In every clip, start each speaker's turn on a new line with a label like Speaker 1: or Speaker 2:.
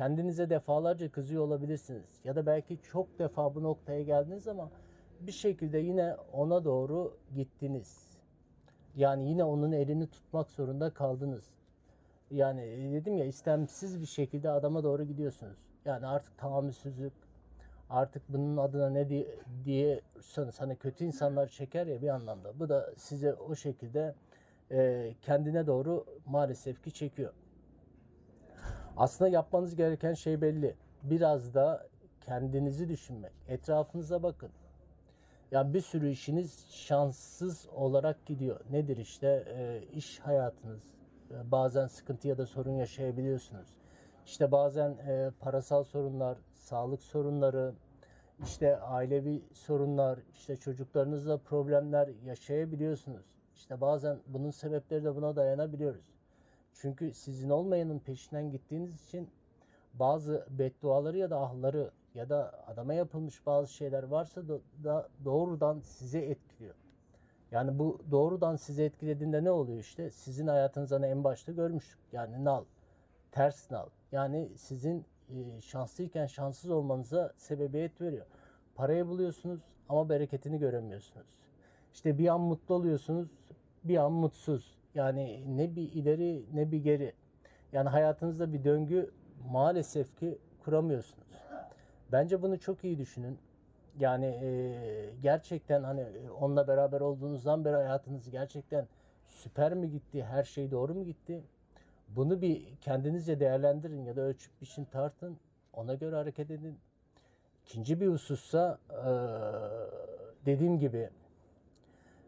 Speaker 1: kendinize defalarca kızıyor olabilirsiniz. Ya da belki çok defa bu noktaya geldiniz ama bir şekilde yine ona doğru gittiniz. Yani yine onun elini tutmak zorunda kaldınız. Yani e, dedim ya istemsiz bir şekilde adama doğru gidiyorsunuz. Yani artık tahammülsüzlük, artık bunun adına ne diye, diyorsanız hani kötü insanlar çeker ya bir anlamda. Bu da size o şekilde e, kendine doğru maalesef ki çekiyor. Aslında yapmanız gereken şey belli. Biraz da kendinizi düşünmek. Etrafınıza bakın. Yani bir sürü işiniz şanssız olarak gidiyor. Nedir işte e, iş hayatınız. E, bazen sıkıntı ya da sorun yaşayabiliyorsunuz. İşte bazen e, parasal sorunlar, sağlık sorunları, işte ailevi sorunlar, işte çocuklarınızla problemler yaşayabiliyorsunuz. İşte bazen bunun sebepleri de buna dayanabiliyoruz. Çünkü sizin olmayanın peşinden gittiğiniz için bazı bedduaları ya da ahları ya da adama yapılmış bazı şeyler varsa da, da doğrudan size etkiliyor. Yani bu doğrudan sizi etkilediğinde ne oluyor işte? Sizin hayatınızda ne en başta görmüştük. Yani nal, ters nal. Yani sizin e, şanslıyken şanssız olmanıza sebebiyet veriyor. Parayı buluyorsunuz ama bereketini göremiyorsunuz. İşte bir an mutlu oluyorsunuz, bir an mutsuz. Yani ne bir ileri ne bir geri. Yani hayatınızda bir döngü maalesef ki kuramıyorsunuz. Bence bunu çok iyi düşünün. Yani e, gerçekten hani onunla beraber olduğunuzdan beri hayatınız gerçekten süper mi gitti, her şey doğru mu gitti? Bunu bir kendinizce değerlendirin ya da ölçüp biçin tartın. Ona göre hareket edin. İkinci bir husussa e, dediğim gibi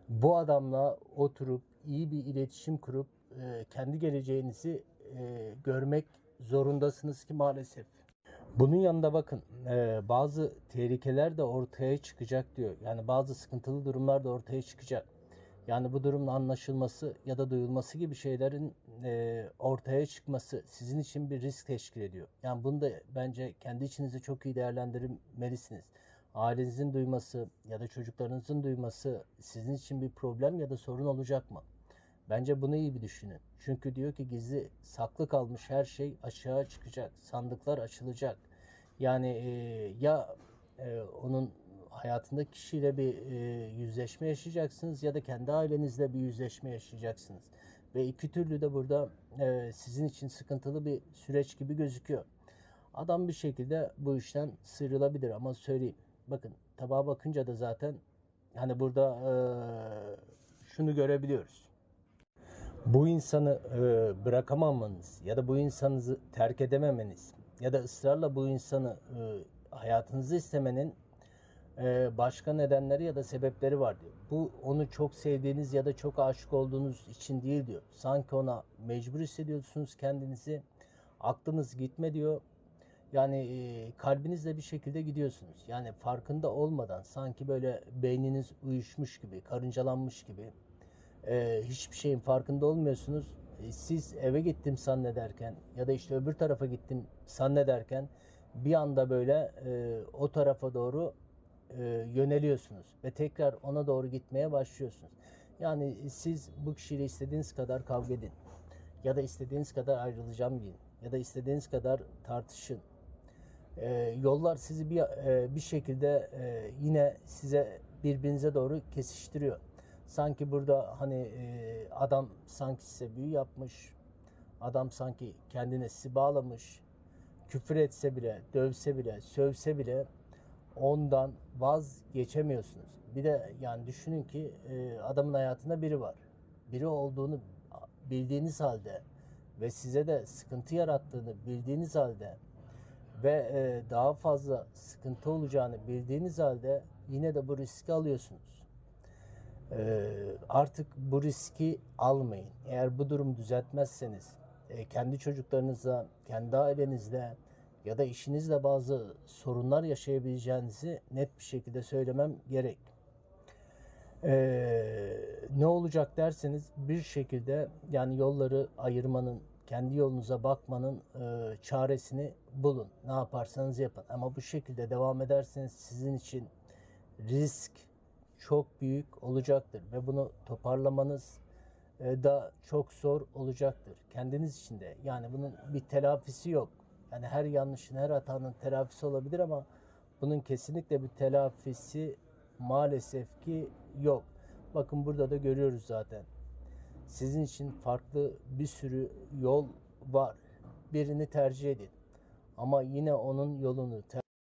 Speaker 1: bu adamla oturup iyi bir iletişim kurup e, kendi geleceğinizi e, görmek zorundasınız ki maalesef. Bunun yanında bakın e, bazı tehlikeler de ortaya çıkacak diyor. Yani bazı sıkıntılı durumlar da ortaya çıkacak. Yani bu durumun anlaşılması ya da duyulması gibi şeylerin e, ortaya çıkması sizin için bir risk teşkil ediyor. Yani bunu da bence kendi içinizde çok iyi değerlendirmelisiniz. Ailenizin duyması ya da çocuklarınızın duyması sizin için bir problem ya da sorun olacak mı? Bence bunu iyi bir düşünün. Çünkü diyor ki gizli saklı kalmış her şey açığa çıkacak. Sandıklar açılacak. Yani e, ya e, onun hayatındaki kişiyle bir e, yüzleşme yaşayacaksınız ya da kendi ailenizle bir yüzleşme yaşayacaksınız. Ve iki türlü de burada e, sizin için sıkıntılı bir süreç gibi gözüküyor. Adam bir şekilde bu işten sıyrılabilir ama söyleyeyim. Bakın tabağa bakınca da zaten hani burada e, şunu görebiliyoruz. Bu insanı e, bırakamamanız ya da bu insanınızı terk edememeniz ya da ısrarla bu insanı e, hayatınızı istemenin e, başka nedenleri ya da sebepleri var diyor. Bu onu çok sevdiğiniz ya da çok aşık olduğunuz için değil diyor. Sanki ona mecbur hissediyorsunuz kendinizi. Aklınız gitme diyor. Yani e, kalbinizle bir şekilde gidiyorsunuz. Yani farkında olmadan sanki böyle beyniniz uyuşmuş gibi, karıncalanmış gibi. E, hiçbir şeyin farkında olmuyorsunuz. E, siz eve gittim zannederken ya da işte öbür tarafa gittim zannederken bir anda böyle e, o tarafa doğru e, yöneliyorsunuz ve tekrar ona doğru gitmeye başlıyorsunuz. Yani siz bu kişiyle istediğiniz kadar kavga edin ya da istediğiniz kadar ayrılacağım deyin ya da istediğiniz kadar tartışın. E, yollar sizi bir e, bir şekilde e, yine size birbirinize doğru kesiştiriyor. Sanki burada hani e, adam sanki size büyü yapmış, adam sanki kendine sizi küfür etse bile, dövse bile, sövse bile ondan vazgeçemiyorsunuz. Bir de yani düşünün ki e, adamın hayatında biri var. Biri olduğunu bildiğiniz halde ve size de sıkıntı yarattığını bildiğiniz halde ve e, daha fazla sıkıntı olacağını bildiğiniz halde yine de bu riski alıyorsunuz. E, artık bu riski almayın. Eğer bu durumu düzeltmezseniz e, kendi çocuklarınızla, kendi ailenizle ya da işinizle bazı sorunlar yaşayabileceğinizi net bir şekilde söylemem gerek. Ee, ne olacak derseniz bir şekilde yani yolları ayırmanın, kendi yolunuza bakmanın e, çaresini bulun. Ne yaparsanız yapın. Ama bu şekilde devam ederseniz sizin için risk çok büyük olacaktır ve bunu toparlamanız e, da çok zor olacaktır. Kendiniz için de. Yani bunun bir telafisi yok. Yani her yanlışın, her hatanın telafisi olabilir ama bunun kesinlikle bir telafisi maalesef ki yok. Bakın burada da görüyoruz zaten. Sizin için farklı bir sürü yol var. Birini tercih edin. Ama yine onun yolunu ter-